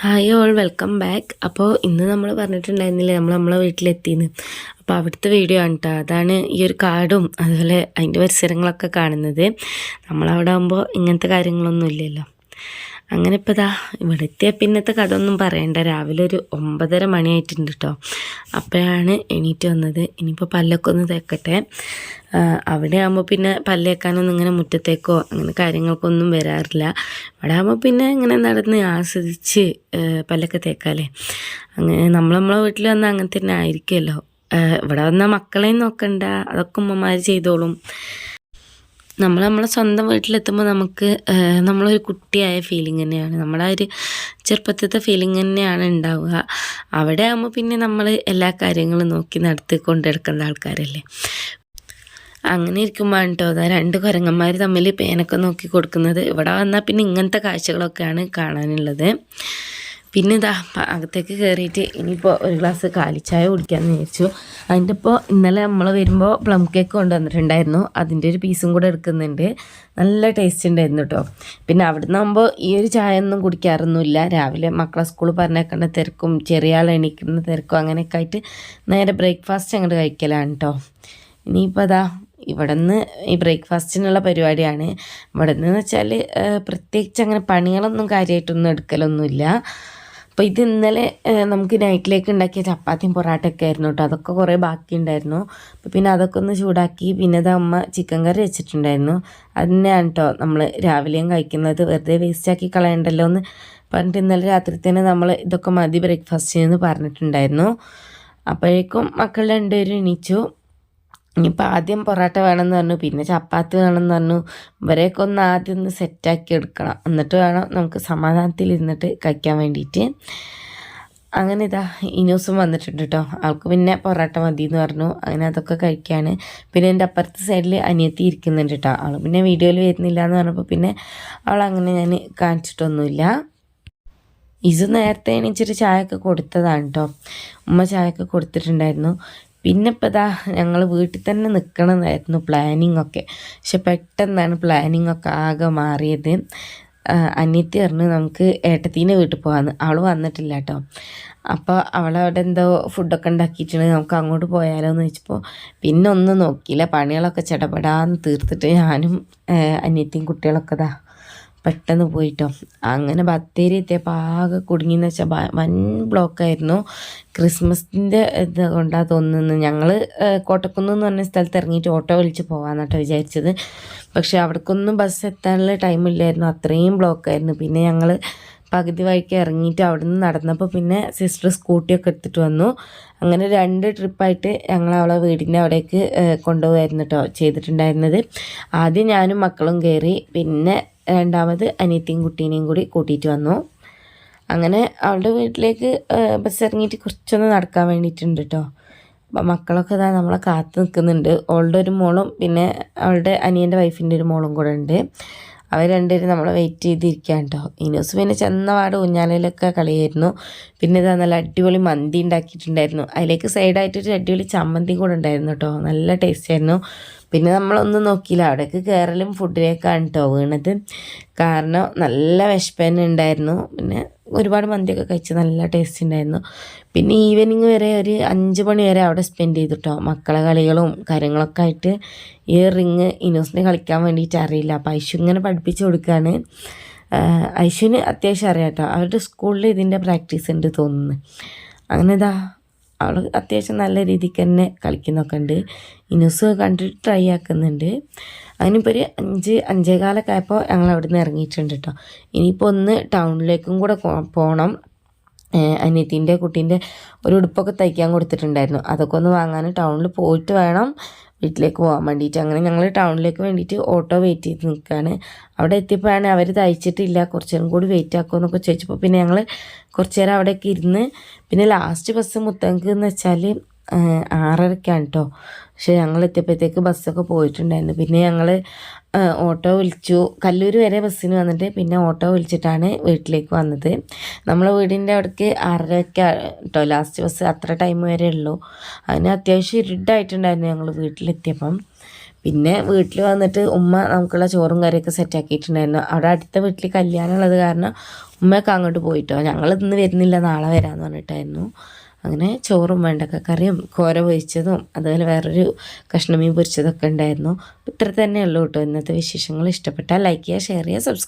Hi all welcome back അപ്പോൾ ഇന്ന് നമ്മൾ പറഞ്ഞിട്ടുണ്ടായിരുന്നില്ലേ നമ്മൾ നമ്മളെ വീട്ടിലെത്തിയെന്ന് അപ്പോൾ അവിടുത്തെ വീഡിയോ ആണ് കേട്ടോ അതാണ് ഈ ഒരു കാടും അതുപോലെ അതിന്റെ പരിസരങ്ങളൊക്കെ കാണുന്നത്. നമ്മളവിടെ ആകുമ്പോൾ ഇങ്ങനത്തെ കാര്യങ്ങളൊന്നും ഇല്ലല്ലോ. അങ്ങനെ ഇപ്പോൾ ഇതാ ഇവിടെ എത്തിയ പിന്നത്തെ കഥ ഒന്നും പറയണ്ട. രാവിലെ ഒരു ഒമ്പതര മണിയായിട്ടുണ്ട് കേട്ടോ അപ്പോഴാണ് എണീറ്റ് വന്നത്. ഇനിയിപ്പോൾ പല്ലൊക്കെ ഒന്ന് തേക്കട്ടെ. അവിടെ ആകുമ്പോൾ പിന്നെ പല്ലേക്കാനൊന്നും ഇങ്ങനെ മുറ്റത്തേക്കോ അങ്ങനെ കാര്യങ്ങൾക്കൊന്നും വരാറില്ല. ഇവിടെ ആകുമ്പോൾ പിന്നെ ഇങ്ങനെ നടന്ന് ആസ്വദിച്ച് പല്ലൊക്കെ തേക്കാല്ലേ. അങ്ങനെ നമ്മൾ നമ്മളെ വീട്ടിൽ വന്നാൽ അങ്ങനെ തന്നെ ആയിരിക്കുമല്ലോ ഇവിടെ വന്നാൽ മക്കളെയും നോക്കണ്ട. അതൊക്കെ ഉമ്മമാർ ചെയ്തോളും. നമ്മൾ നമ്മളെ സ്വന്തം വീട്ടിലെത്തുമ്പോൾ നമുക്ക് നമ്മളൊരു കുട്ടിയായ ഫീലിംഗ് തന്നെയാണ്. നമ്മുടെ ഒരു ചെറുപ്പത്തിലത്തെ ഫീലിംഗ് തന്നെയാണ് ഉണ്ടാവുക അവിടെ ആകുമ്പോൾ പിന്നെ നമ്മൾ എല്ലാ കാര്യങ്ങളും നോക്കി നടത്തി കൊണ്ടെടുക്കേണ്ട ആൾക്കാരല്ലേ. അങ്ങനെ ഇരിക്കുമ്പോൾ കേട്ടോ അതാ രണ്ട് കുരങ്ങന്മാർ തമ്മിൽ പേനൊക്കെ നോക്കി കൊടുക്കുന്നത്. ഇവിടെ വന്നാൽ പിന്നെ ഇങ്ങനത്തെ കാഴ്ചകളൊക്കെയാണ് കാണാനുള്ളത്. പിന്നെ ഇതാ അകത്തേക്ക് കയറിയിട്ട് ഇനിയിപ്പോൾ ഒരു ഗ്ലാസ് കാലിച്ചായ കുടിക്കാമെന്ന് വിചാരിച്ചു. അതിന്റെ ഇപ്പോൾ ഇന്നലെ നമ്മൾ വരുമ്പോൾ പ്ലം കേക്ക് കൊണ്ടുവന്നിട്ടുണ്ടായിരുന്നു. അതിന്റെ ഒരു പീസും കൂടെ എടുക്കുന്നുണ്ട്. നല്ല ടേസ്റ്റ് ഉണ്ടായിരുന്നു കേട്ടോ പിന്നെ അവിടെ നിന്നാകുമ്പോൾ ഈ ഒരു ചായ ഒന്നും കുടിക്കാറൊന്നുമില്ല. രാവിലെ മക്കളെ സ്കൂളിൽ പറഞ്ഞേക്കേണ്ട തിരക്കും ചെറിയ ആൾ എണീക്കുന്ന തിരക്കും അങ്ങനെയൊക്കെ ആയിട്ട് നേരെ ബ്രേക്ക്ഫാസ്റ്റ് അങ്ങോട്ട് കഴിക്കലാണ് കേട്ടോ ഇനിയിപ്പോൾ അതാ ഇവിടെ നിന്ന് ഈ ബ്രേക്ക്ഫാസ്റ്റിനുള്ള പരിപാടിയാണ്. ഇവിടെ നിന്ന് വെച്ചാൽ പ്രത്യേകിച്ച് അങ്ങനെ പണികളൊന്നും കാര്യമായിട്ടൊന്നും എടുക്കലൊന്നുമില്ല. അപ്പോൾ ഇത് ഇന്നലെ നമുക്ക് നൈറ്റിലേക്ക് ഉണ്ടാക്കിയ ചപ്പാത്തിയും പൊറാട്ടയൊക്കെ ആയിരുന്നു കേട്ടോ അതൊക്കെ കുറേ ബാക്കി ഉണ്ടായിരുന്നു. അപ്പോൾ പിന്നെ അതൊക്കെ ഒന്ന് ചൂടാക്കി പിന്നെ അത് അമ്മ ചിക്കൻ കറി വെച്ചിട്ടുണ്ടായിരുന്നു. അത് തന്നെയാണ് കേട്ടോ നമ്മൾ രാവിലെയും കഴിക്കുന്നത്. വെറുതെ വേസ്റ്റാക്കി കളയണ്ടല്ലോ എന്ന് പറഞ്ഞിട്ട് ഇന്നലെ രാത്രി തന്നെ നമ്മൾ ഇതൊക്കെ മതി ബ്രേക്ക്ഫാസ്റ്റിന് പറഞ്ഞിട്ടുണ്ടായിരുന്നു. അപ്പോഴേക്കും മക്കൾ രണ്ടുപേരും എണീച്ചു. ഇനിയിപ്പോൾ ആദ്യം പൊറോട്ട വേണമെന്ന് പറഞ്ഞു പിന്നെ ചപ്പാത്തി വേണമെന്ന് പറഞ്ഞു. ഇവരെയൊക്കെ ഒന്ന് ആദ്യം ഒന്ന് സെറ്റാക്കി എടുക്കണം. എന്നിട്ട് വേണം നമുക്ക് സമാധാനത്തിൽ ഇരുന്നിട്ട് കഴിക്കാൻ വേണ്ടിയിട്ട് അങ്ങനെ ഇതാ ഇനൂസും വന്നിട്ടുണ്ട് കേട്ടോ ആൾക്ക് പിന്നെ പൊറോട്ട മതി എന്ന് പറഞ്ഞു. അങ്ങനെ അതൊക്കെ കഴിക്കുകയാണ് പിന്നെ എന്റെ അപ്പുറത്തെ സൈഡിൽ അനിയത്തി ഇരിക്കുന്നുണ്ട് കേട്ടോ ആൾ പിന്നെ വീഡിയോയിൽ വരുന്നില്ല എന്ന് പറഞ്ഞപ്പോൾ പിന്നെ അവൾ അങ്ങനെ ഞാൻ കാണിച്ചിട്ടൊന്നുമില്ല. ഇസു നേരത്തെ എണീച്ചിട്ട് ചായയൊക്കെ കൊടുത്തതാണ് കേട്ടോ ഉമ്മ ചായയൊക്കെ കൊടുത്തിട്ടുണ്ടായിരുന്നു. പിന്നെ ഇപ്പം ഇതാ ഞങ്ങൾ വീട്ടിൽ തന്നെ നിൽക്കണമെന്നായിരുന്നു പ്ലാനിങ് ഒക്കെ. പക്ഷെ പെട്ടെന്നാണ് പ്ലാനിങ് ഒക്കെ ആകെ മാറിയത്. അനിയത്തി പറഞ്ഞു നമുക്ക് ഏട്ടത്തീനെ വീട്ടിൽ പോകാമെന്ന് അവൾ വന്നിട്ടില്ല കേട്ടോ അപ്പോൾ അവളവിടെ എന്തോ ഫുഡൊക്കെ ഉണ്ടാക്കിയിട്ടുണ്ട്. നമുക്ക് അങ്ങോട്ട് പോയാലോ എന്ന് ചോദിച്ചപ്പോൾ പിന്നെ ഒന്നും നോക്കിയില്ല. പണികളൊക്കെ ചടപടാന്ന് തീർത്തിട്ട് ഞാനും അനിയത്തിയും കുട്ടികളൊക്കെ ഇതാ പെട്ടെന്ന് പോയിട്ടോ. അങ്ങനെ ബത്തേരി എത്തിയപ്പോൾ ആകെ കുടുങ്ങിയെന്ന് വെച്ചാൽ വൻ ബ്ലോക്കായിരുന്നു. ക്രിസ്മസിന്റെ ഇത് കൊണ്ടാണ് തോന്നുന്നത് ഞങ്ങൾ കോട്ടക്കുന്ന് എന്ന് പറഞ്ഞ സ്ഥലത്ത് ഇറങ്ങിയിട്ട് ഓട്ടോ വിളിച്ച് പോകാമെന്നാട്ടോ വിചാരിച്ചത്. പക്ഷേ അവിടേക്കൊന്നും ബസ് എത്താനുള്ള ടൈമില്ലായിരുന്നു അത്രയും ബ്ലോക്കായിരുന്നു. പിന്നെ ഞങ്ങൾ പകുതി വഴിക്ക് ഇറങ്ങിയിട്ട് അവിടെ നിന്ന് നടന്നപ്പോൾ പിന്നെ സിസ്റ്റർ സ്കൂട്ടിയൊക്കെ എടുത്തിട്ട് വന്നു. അങ്ങനെ രണ്ട് ട്രിപ്പായിട്ട് ഞങ്ങൾ അവളെ വീടിന്റെ അവിടേക്ക് കൊണ്ടുപോകായിരുന്നു കേട്ടോ ചെയ്തിട്ടുണ്ടായിരുന്നത്. ആദ്യം ഞാനും മക്കളും കയറി പിന്നെ രണ്ടാമത് അനിയത്തിയും കുട്ടീനെയും കൂടി കൂട്ടിയിട്ട് വന്നു. അങ്ങനെ അവളുടെ വീട്ടിലേക്ക് ബസ് ഇറങ്ങിയിട്ട് കുറച്ചൊന്ന് നടക്കാൻ വേണ്ടിയിട്ടുണ്ട് കേട്ടോ അപ്പം മക്കളൊക്കെ ഇതാ നമ്മളെ കാത്തു നിൽക്കുന്നുണ്ട്. അവളുടെ ഒരു മോളും പിന്നെ അവളുടെ അനിയന്റെ വൈഫിന്റെ ഒരു മോളും കൂടെ ഉണ്ട്. അവർ രണ്ടുപേരും നമ്മളെ വെയിറ്റ് ചെയ്തിരിക്കാൻ കേട്ടോ ഇനൂസ് പിന്നെ ചെന്നപാട് ഊഞ്ഞാലയിലൊക്കെ കളിയായിരുന്നു. പിന്നെ ഇതാ നല്ല അടിപൊളി മന്തി ഉണ്ടാക്കിയിട്ടുണ്ടായിരുന്നു. അതിലേക്ക് സൈഡായിട്ടൊരു അടിപൊളി ചമ്മന്തി കൂടെ ഉണ്ടായിരുന്നു കേട്ടോ നല്ല ടേസ്റ്റ് ആയിരുന്നു. പിന്നെ നമ്മളൊന്നും നോക്കിയില്ല. അവിടേക്ക് കയറലും ഫുഡിലേക്കാണ് കേട്ടോ വീണത്. കാരണം നല്ല വിശപ്പന്നെ ഉണ്ടായിരുന്നു. പിന്നെ ഒരുപാട് മന്തിയൊക്കെ കഴിച്ച് നല്ല ടേസ്റ്റ് ഉണ്ടായിരുന്നു പിന്നെ ഈവനിങ് വരെ ഒരു അഞ്ച് മണി വരെ അവിടെ സ്പെൻഡ് ചെയ്തിട്ടോ. മക്കളെ കളികളും കാര്യങ്ങളൊക്കെ ആയിട്ട് ഈ റിങ് ഇനോസിനെ കളിക്കാൻ വേണ്ടിയിട്ട് അറിയില്ല. അപ്പോൾ ഐശു ഇങ്ങനെ പഠിപ്പിച്ച് കൊടുക്കുകയാണ് ഐശുവിന് അത്യാവശ്യം അറിയാം കേട്ടോ അവരുടെ സ്കൂളിൽ ഇതിന്റെ പ്രാക്ടീസ് ഉണ്ട് തോന്നുന്നു. അങ്ങനെ ഇതാ അവൾ അത്യാവശ്യം നല്ല രീതിക്ക് തന്നെ കളിക്കുന്നൊക്കെ ഉണ്ട്. ഇനുസ് കണ്ടിട്ട് ട്രൈ ആക്കുന്നുണ്ട്. അതിനിപ്പോൾ ഒരു അഞ്ച് അഞ്ചേകാലൊക്കെ ആയപ്പോൾ ഞങ്ങൾ അവിടെ നിന്ന് ഇറങ്ങിയിട്ടുണ്ട് കേട്ടോ ഇനിയിപ്പോൾ ഒന്ന് ടൗണിലേക്കും കൂടെ പോകണം അനിയത്തിന്റെ കുട്ടീന്റെ ഒരു ഉടുപ്പൊക്കെ തയ്ക്കാൻ കൊടുത്തിട്ടുണ്ടായിരുന്നു. അതൊക്കെ ഒന്ന് വാങ്ങാൻ ടൗണിൽ പോയിട്ട് വേണം. വീട്ടിലേക്ക് പോകാൻ വേണ്ടിയിട്ട്. അങ്ങനെ ഞങ്ങൾ ടൗണിലേക്ക് വേണ്ടിയിട്ട് ഓട്ടോ വെയിറ്റ് ചെയ്ത് നിൽക്കുകയാണ് അവിടെ എത്തിയപ്പോഴാണ് അവർ തയ്ച്ചിട്ടില്ല കുറച്ച് നേരം കൂടി വെയിറ്റ് ആക്കുമെന്നൊക്കെ ചോദിച്ചപ്പോൾ പിന്നെ ഞങ്ങൾ കുറച്ച് നേരം അവിടെയൊക്കെ ഇരുന്ന് പിന്നെ ലാസ്റ്റ് ബസ് മുത്തങ്ങൾക്ക് എന്ന് വെച്ചാൽ ആറരക്കാണ് കേട്ടോ പക്ഷേ ഞങ്ങൾ എത്തിയപ്പോഴത്തേക്ക് ബസ്സൊക്കെ പോയിട്ടുണ്ടായിരുന്നു. പിന്നെ ഞങ്ങൾ ഓട്ടോ വിളിച്ചു. കല്ലൂർ വരെ ബസ്സിന് വന്നിട്ട് പിന്നെ ഓട്ടോ വിളിച്ചിട്ടാണ് വീട്ടിലേക്ക് വന്നത്. നമ്മളെ വീടിന്റെ അവിടേക്ക് ആറരയ്ക്ക് കേട്ടോ ലാസ്റ്റ് ബസ് അത്ര ടൈം വരെ ഉള്ളൂ. അതിന് അത്യാവശ്യം ഇരുട്ടായിട്ടുണ്ടായിരുന്നു ഞങ്ങൾ വീട്ടിലെത്തിയപ്പം. പിന്നെ വീട്ടിൽ വന്നിട്ട് ഉമ്മ നമുക്കുള്ള ചോറും കറിയൊക്കെ സെറ്റാക്കിയിട്ടുണ്ടായിരുന്നു. അവിടെ അടുത്ത വീട്ടിൽ കല്യാണം ഉള്ളത് കാരണം ഉമ്മയൊക്കെ അങ്ങോട്ട് പോയിട്ടോ. ഞങ്ങൾ ഇന്ന് വരുന്നില്ല നാളെ വരാമെന്ന് പറഞ്ഞിട്ടായിരുന്നു. അങ്ങനെ ചോറും വെണ്ടക്ക. കറിയും കോര പൊരിച്ചതും അതുപോലെ വേറൊരു കഷ്ണമീൻ പൊരിച്ചതൊക്കെ ഉണ്ടായിരുന്നു. ഇത്ര തന്നെയുള്ളൂ കേട്ടോ ഇന്നത്തെ വിശേഷങ്ങൾ. ഇഷ്ടപ്പെട്ടാൽ ലൈക്ക് ചെയ്യുക ഷെയർ ചെയ്യുക സബ്സ്ക്രൈബ്